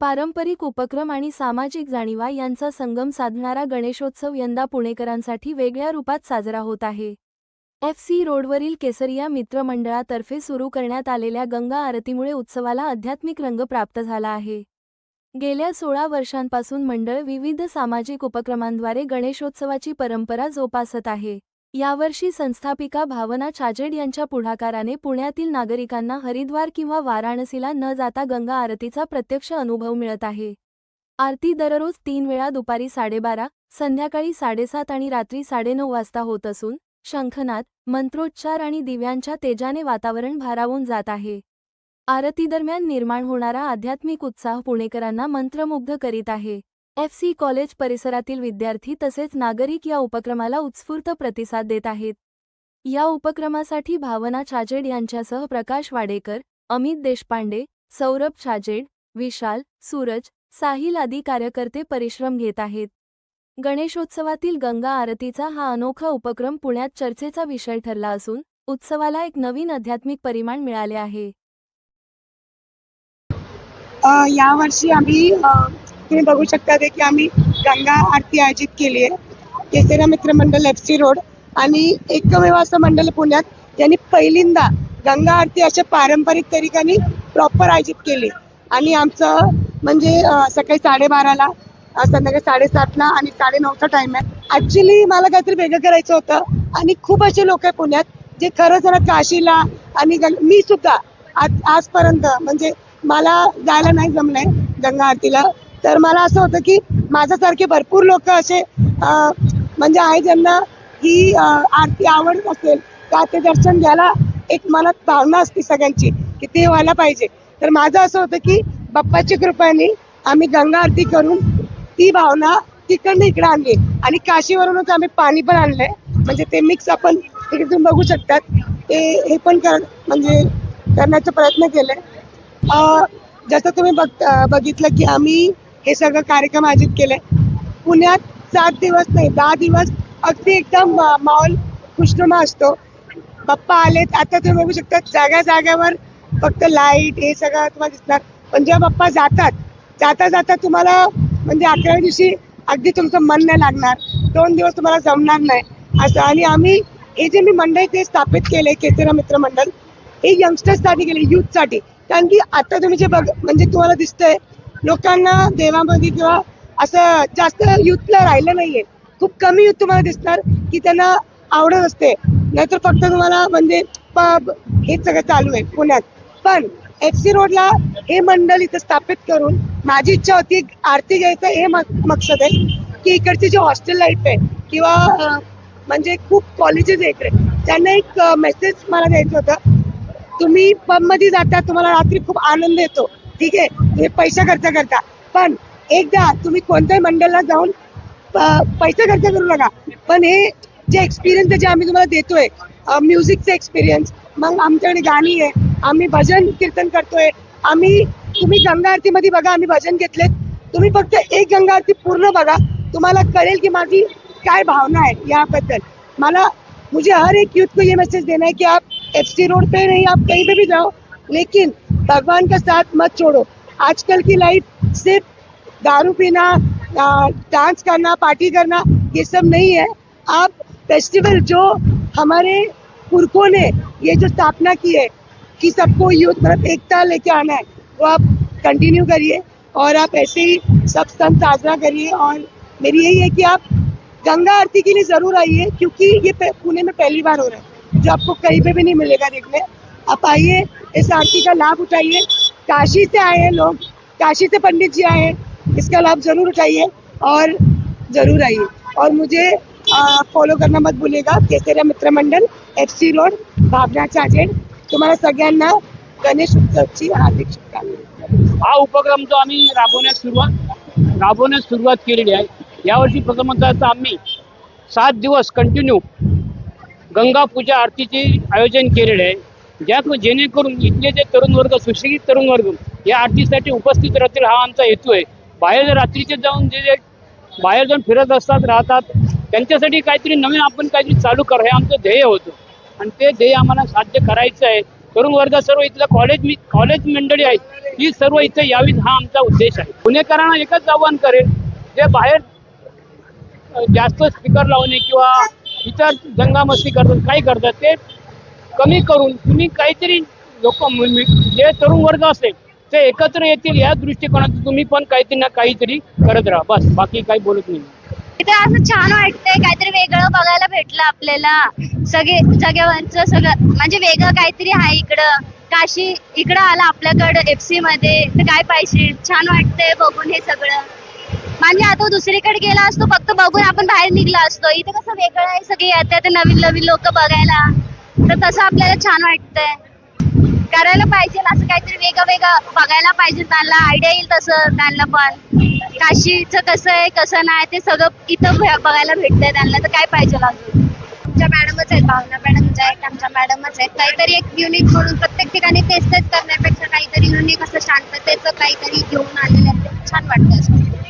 पारंपरिक उपक्रम आणि सामाजिक जाणीवा यांचा संगम साधणारा गणेशोत्सव यंदा पुणेकरांसाठी वेगळ्या रूपात साजरा होत आहे. एफ सी रोडवरील केसरिया मित्रमंडळातर्फे सुरू करण्यात आलेल्या गंगा आरतीमुळे उत्सवाला आध्यात्मिक रंग प्राप्त झाला आहे. गेल्या सोळा वर्षांपासून मंडळ विविध सामाजिक उपक्रमांद्वारे गणेशोत्सवाची परंपरा जोपासत आहे. यावर्षी संस्थापिका भावना छाजेड यांच्या पुढाकाराने पुण्यातील नागरिकांना हरिद्वार किंवा वाराणसीला न जाता गंगा आरतीचा प्रत्यक्ष अनुभव मिळत आहे. आरती दररोज तीन वेळा दुपारी साडेबारा संध्याकाळी साडेसात आणि रात्री साडेनऊ वाजता होत असून शंखनाद मंत्रोच्चार आणि दिव्यांच्या तेजाने वातावरण भारावून जात आहे. आरतीदरम्यान निर्माण होणारा आध्यात्मिक उत्साह पुणेकरांना मंत्रमुग्ध करीत आहे. एफ सी कॉलेज परिसरातील विद्यार्थी तसेच नागरिक या उपक्रमाला उत्स्फूर्त प्रतिसाद देत आहेत. या उपक्रमासाठी भावना छाजेड यांच्यासह प्रकाश वाडेकर अमित देशपांडे सौरभ छाजेड विशाल सूरज साहिल आदी कार्यकर्ते परिश्रम घेत आहेत. गणेशोत्सवातील गंगा आरतीचा हा अनोखा उपक्रम पुण्यात चर्चेचा विषय ठरला असून उत्सवाला एक नवीन आध्यात्मिक परिमाण मिळाले आहे. यावर्षी आम्ही तुम्ही बघू शकता की आम्ही गंगा आरती आयोजित केली आहे. केसेरा मित्र मंडळ एफ सी रोड आणि एकमेव असं मंडळ पुण्यात त्यांनी पहिल्यांदा गंगा आरती अशा पारंपरिक तरीकाने प्रॉपर आयोजित केली. आणि आमचं म्हणजे सकाळी साडेबाराला संध्याकाळी साडेसातला आणि साडे नऊचा टाइम आहे. ऍक्च्युली मला काहीतरी वेगळं करायचं होतं आणि खूप असे लोक आहे पुण्यात जे खरंच जरा काशीला आणि मी सुद्धा आज आजपर्यंत म्हणजे मला जायला नाही जमलंय गंगा आरतीला. तर मला असं होतं की माझ्यासारखे भरपूर लोक असे म्हणजे आहे ज्यांना ही आरती आवडत असेल का ते दर्शन घ्यायला एक मनात भावना असते सगळ्यांची की ते व्हायला पाहिजे. तर माझं असं होतं की बाप्पाची कृपाने आम्ही गंगा आरती करून ती भावना तिकडनं इकडे आणली. आणि काशीवरूनच आम्ही पाणी पण आणलंय. म्हणजे ते मिक्स आपण तिकडे बघू शकतात. ते हे पण कर म्हणजे करण्याचा प्रयत्न केलाय. जसं तुम्ही बघ बघितलं की आम्ही हे सगळं कार्यक्रम आयोजित केले पुण्यात सात दिवस नाही दहा दिवस अगदी एकदम माहोल खुशनुमा असतो. बाप्पा आलेत आता तुम्ही बघू शकता जाग्या जाग्यावर फक्त लाइट हे सगळं तुम्हाला दिसणार. पण जेव्हा बाप्पा जातात जाता जाता तुम्हाला म्हणजे अकराव्या दिवशी अगदी तुमचं मन नाही लागणार. दोन दिवस तुम्हाला जमणार नाही. असं आणि आम्ही हे जे मी मंडळ ते स्थापित केले केसरा मित्र मंडळ हे यंगस्टर्ससाठी केले यूथसाठी कारण की आता तुम्ही जे बघ म्हणजे तुम्हाला दिसतंय लोकांना देवामध्ये किंवा असं जास्त युथला राहिलं नाहीये. खूप कमी युथ तुम्हाला दिसणार की त्यांना आवडत असते. नाहीतर फक्त तुम्हाला म्हणजे पब हे सगळं चालू आहे पुण्यात. पण एफ सी रोडला हे मंडळ इथं स्थापित करून माझी इच्छा होती आरती घ्यायचं हे मकसद आहे की इकडची जी हॉस्टेल लाईफ आहे किंवा म्हणजे खूप कॉलेजेस आहे इकडे त्यांना एक मेसेज मला द्यायचं होतं. तुम्ही पबमध्ये जाता तुम्हाला रात्री खूप आनंद येतो. ठीक आहे? हे पैसा खर्च करता. पण एकदा तुम्ही कोणत्याही मंडळाला जाऊन पैसे पैसा खर्च करू नका. पण हे जे एक्सपिरियन्स जे आम्ही तुम्हाला देतोय म्युझिकचे एक्सपिरियन्स मग आमच्याकडे गाणी आहे. आम्ही भजन कीर्तन करतोय. आम्ही तुम्ही गंगा आरतीमध्ये बघा आम्ही भजन घेतलेत. तुम्ही फक्त एक गंगा आरती पूर्ण बघा. तुम्हाला कळेल की माझी काय भावना है याबद्दल. मला मुझे हर एक यूथ को ये मैसेज देना है कि आप एफ सी रोड पे नहीं आप कहीं पे भी जाओ. लेकिन भगवान का साथ मत छोड़ो। आजकल की लाइफ सिर्फ़ दारू पीना डांस करना पार्टी करना, ये सब नहीं है। आप फेस्टिवल जो हमारे पुरखों ने ये जो स्थापना की है कि सबको यूथ मतलब एकता लेके आना है, वो आप कंटिन्यू करिए और आप ऐसे ही सब सन साजरा करिए। और मेरी यही है कि आप गंगा आरती के लिए ज़रूर आइए, क्योंकि ये पुणे में पहली बार हो रहा है। जो आपको कहीं पे भी नहीं मिलेगा देखने। आप आइए इस आरती का लाभ उठाइए। काशी से आए हैं लोग। काशी से पंडित जी आए हैं। इसका लाभ जरूर उठाइए और जरूर आइए। और मुझे फॉलो करना मत भूलिएगा। Kesariya Mitra Mandal F C road Bhavana Chajed तुम्हाला सगळ्यांना गणेश उत्सवची हार्दिक शुभकामना हा उपक्रम जो आम्ही राबवण्यास सुरुवात राबवण्यास सुरुवात केलेली आहे यावर्षी प्रथमतः आम्ही सात दिवस कंटिन्यू गंगा पूजा आरतीचे आयोजन केलेले आहे. ज्यात जेणेकरून इथले जे तरुण वर्ग सुशिक्षित तरुण वर्ग या आरतीसाठी उपस्थित राहतील हा आमचा हेतू आहे. बाहेर रात्रीचे जाऊन जे जे बाहेर जाऊन फिरत असतात राहतात त्यांच्यासाठी काहीतरी नवीन आपण काहीतरी चालू करा हे आमचं ध्येय होतं. आणि ते ध्येय आम्हाला साध्य करायचं आहे. तरुण वर्ग सर्व इथलं कॉलेज मी कॉलेज मंडळी आहे ही सर्व इथे यावीत हा आमचा उद्देश आहे. पुणेकरांना एकच आव्हान करेल जे बाहेर जास्त स्पीकर लावणे किंवा इतर दंगामस्ती करतात काही करतात ते कमी करून तुम्ही काहीतरी लोक जे तरुण वर्ग असेल ते एकत्र येतील या दृष्टिकोनातून तुम्ही पण काहीतरी ना काहीतरी करत राहा. बस बाकी काही बोलत नाही. इथे असं छान वाटतंय काहीतरी वेगळं बघायला भेटलं आपल्याला. सगळे सगळ्यांचं सगळं म्हणजे वेगळं काहीतरी आहे इकडं. काशी इकडं आला आपल्याकडं एफ सी मध्ये तर काय पाहिजे? छान वाटतंय बघून हे सगळं. म्हणजे आता दुसरीकडे गेला असतो फक्त बघून आपण बाहेर निघला असतो. इथे कसं वेगळं आहे सगळे येतात नवीन नवीन लोक बघायला. तर तसं आपल्याला छान वाटतंय. करायला पाहिजे असं काहीतरी वेगळं वेगळं बघायला पाहिजे त्यांना आयडिया येईल तसं त्यांना पण. काशीचं कसं आहे कसं नाही ते सगळं इथं बघायला भेटतंय त्यांना तर काय पाहिजे अजून आमच्या मॅडमच आहेत भावना मॅडमच आहेत आमच्या मॅडमच आहेत. काहीतरी एक युनिक म्हणून प्रत्येक ठिकाणी तेच तेच करण्यापेक्षा काहीतरी युनिक असं शांततेचं काहीतरी घेऊन आलेलं आहे. ते छान वाटतं असं